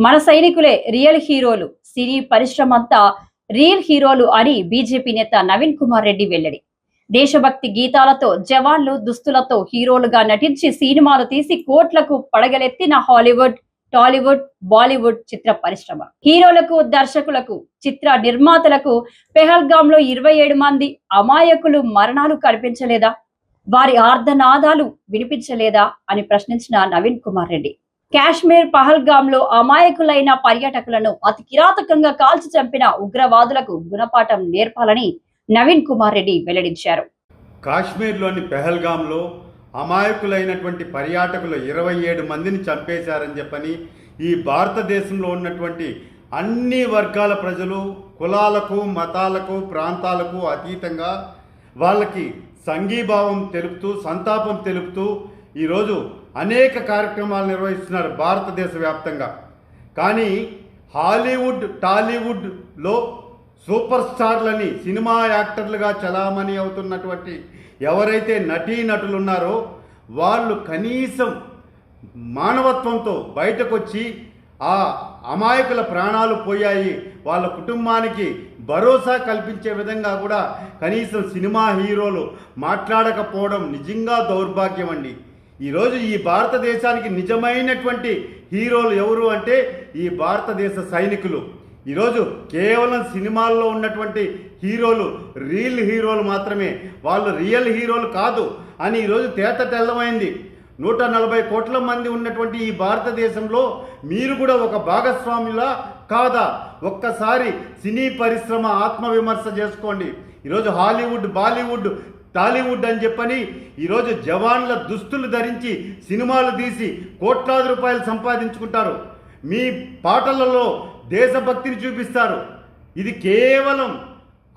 మన సైనికులే రియల్ హీరోలు. సినీ పరిశ్రమ అంతా రియల్ హీరోలు అని బీజేపీ నేత నవీన్ కుమార్ రెడ్డి వెల్లడి. దేశభక్తి గీతాలతో జవాన్లు దుస్తులతో హీరోలుగా నటించి సినిమాలు తీసి కోట్లకు పడగలెత్తిన హాలీవుడ్ టాలీవుడ్ బాలీవుడ్ చిత్ర పరిశ్రమ. హీరోలకు దర్శకులకు చిత్ర నిర్మాతలకు పెహల్గామ్లో ఇరవై ఏడు మంది అమాయకులు మరణాలు కనిపించలేదా? వారి ఆర్ధనాదాలు వినిపించలేదా? అని ప్రశ్నించిన నవీన్ కుమార్ రెడ్డి. కాశ్మీర్ పహల్గామ్లో అమాయకులైన పర్యాటకులను అతి కిరాతకంగా కాల్చి చంపిన ఉగ్రవాదులకు గుణపాఠం నేర్పాలని నవీన్ కుమార్ రెడ్డి వెల్లడించారు. కాశ్మీర్లోని పెహల్గాంలో అమాయకులైనటువంటి పర్యాటకులు ఇరవై ఏడు మందిని చంపేశారని చెప్పని ఈ భారతదేశంలో ఉన్నటువంటి అన్ని వర్గాల ప్రజలు కులాలకు మతాలకు ప్రాంతాలకు అతీతంగా వాళ్ళకి సంఘీభావం తెలుపుతూ సంతాపం తెలుపుతూ ఈరోజు అనేక కార్యక్రమాలు నిర్వహిస్తున్నారు భారతదేశ వ్యాప్తంగా. కానీ హాలీవుడ్ టాలీవుడ్లో సూపర్ స్టార్లని సినిమా యాక్టర్లుగా చలామణి అవుతున్నటువంటి ఎవరైతే నటీ నటులు ఉన్నారో వాళ్ళు కనీసం మానవత్వంతో బయటకొచ్చి ఆ అమాయకుల ప్రాణాలు పోయాయి. వాళ్ళ కుటుంబానికి భరోసా కల్పించే విధంగా కూడా కనీసం సినిమా హీరోలు మాట్లాడకపోవడం నిజంగా దౌర్భాగ్యం అండి ఈరోజు ఈ భారతదేశానికి నిజమైనటువంటి హీరోలు ఎవరు అంటే ఈ భారతదేశ సైనికులు. ఈరోజు కేవలం సినిమాల్లో ఉన్నటువంటి హీరోలు రియల్ హీరోలు మాత్రమే. వాళ్ళు రియల్ హీరోలు కాదు. అని ఈరోజు తేట తెల్లమైంది. నూట నలభై కోట్ల మంది ఉన్నటువంటి ఈ భారతదేశంలో మీరు కూడా ఒక భాగస్వాములా కాదా? ఒక్కసారి సినీ పరిశ్రమ ఆత్మవిమర్శ చేసుకోండి. ఈరోజు హాలీవుడ్ బాలీవుడ్ టాలీవుడ్ అని చెప్పని ఈరోజు జవాన్ల దుస్తులు ధరించి సినిమాలు తీసి కోట్లాది రూపాయలు సంపాదించుకుంటారు. మీ పాటలలో దేశభక్తిని చూపిస్తారు. ఇది కేవలం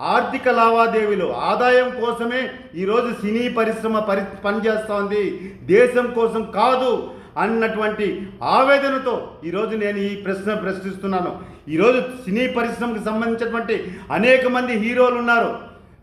ఆర్థిక లావాదేవీలు. ఆదాయం కోసమే ఈరోజు సినీ పరిశ్రమ పరి పనిచేస్తోంది. దేశం కోసం కాదు అన్నటువంటి ఆవేదనతో ఈరోజు నేను ఈ ప్రశ్న ప్రశ్నిస్తున్నాను. ఈరోజు సినీ పరిశ్రమకు సంబంధించినటువంటి అనేక మంది హీరోలు ఉన్నారు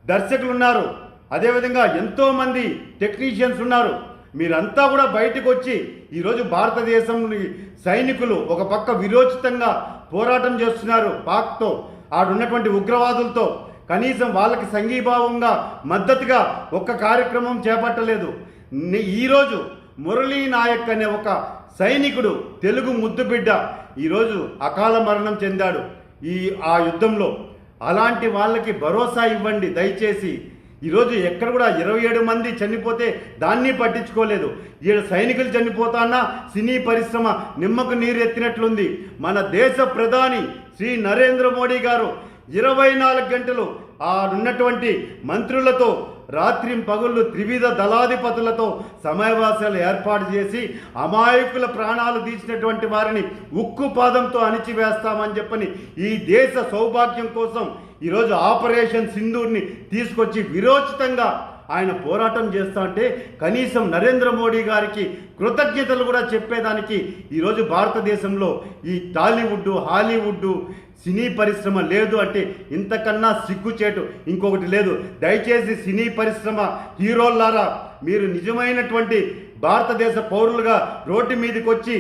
దర్శకులు ఉన్నారు. అదేవిధంగా ఎంతోమంది టెక్నీషియన్స్ ఉన్నారు. మీరంతా కూడా బయటకు వచ్చి ఈరోజు భారతదేశంలోని సైనికులు ఒక పక్క విరోచితంగా పోరాటం చేస్తున్నారు పాక్తో ఆడున్నటువంటి ఉగ్రవాదులతో. కనీసం వాళ్ళకి సంఘీభావంగా మద్దతుగా ఒక్క కార్యక్రమం చేపట్టలేదు. ఈరోజు మురళీ నాయక్ అనే ఒక సైనికుడు తెలుగు ముద్దుబిడ్డ ఈరోజు అకాల మరణం చెందాడు. ఈ ఆ యుద్ధంలో అలాంటి వాళ్ళకి భరోసా ఇవ్వండి దయచేసి. ఈరోజు ఎక్కడ కూడా ఇరవై ఏడు మంది చనిపోతే దాన్ని పట్టించుకోలేదు. ఈడ సైనికులు చనిపోతాన్నా సినీ పరిశ్రమ నిమ్మకు నీరు ఎత్తినట్లుంది మన దేశ ప్రధాని శ్రీ నరేంద్ర మోడీ గారు ఇరవై నాలుగు గంటలు ఆ ఉన్నటువంటి మంత్రులతో రాత్రిం పగుళ్ళు త్రివిధ దళాధిపతులతో సమావేశాలు ఏర్పాటు చేసి అమాయకుల ప్రాణాలు తీసినటువంటి వారిని ఉక్కు పాదంతో అణిచివేస్తామని చెప్పని ఈ దేశ సౌభాగ్యం కోసం ఈరోజు ఆపరేషన్ సింధూర్ని తీసుకొచ్చి విరోచితంగా ఆయన పోరాటం చేస్తా అంటే కనీసం నరేంద్ర మోడీ గారికి కృతజ్ఞతలు కూడా చెప్పేదానికి ఈరోజు భారతదేశంలో ఈ టాలీవుడ్ హాలీవుడ్ సినీ పరిశ్రమ లేదు అంటే ఇంతకన్నా సిగ్గుచేటు ఇంకొకటి లేదు. దయచేసి సినీ పరిశ్రమ హీరోల్లారా మీరు నిజమైనటువంటి భారతదేశ పౌరులుగా రోడ్డు మీదకి వచ్చి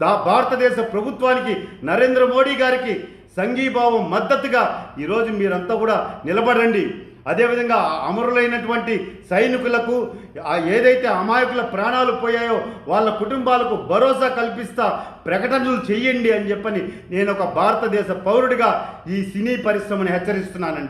దా- భారతదేశ ప్రభుత్వానికి నరేంద్ర మోడీ గారికి సంఘీభావం మద్దతుగా ఈరోజు మీరంతా కూడా నిలబడండి. అదేవిధంగా అమరులైనటువంటి సైనికులకు ఏదైతే అమాయకుల ప్రాణాలు పోయాయో వాళ్ళ కుటుంబాలకు భరోసా కల్పిస్తా ప్రకటనలు చెయ్యండి అని చెప్పని నేను ఒక భారతదేశ పౌరుడిగా ఈ సినీ పరిశ్రమను హెచ్చరిస్తున్నానండి.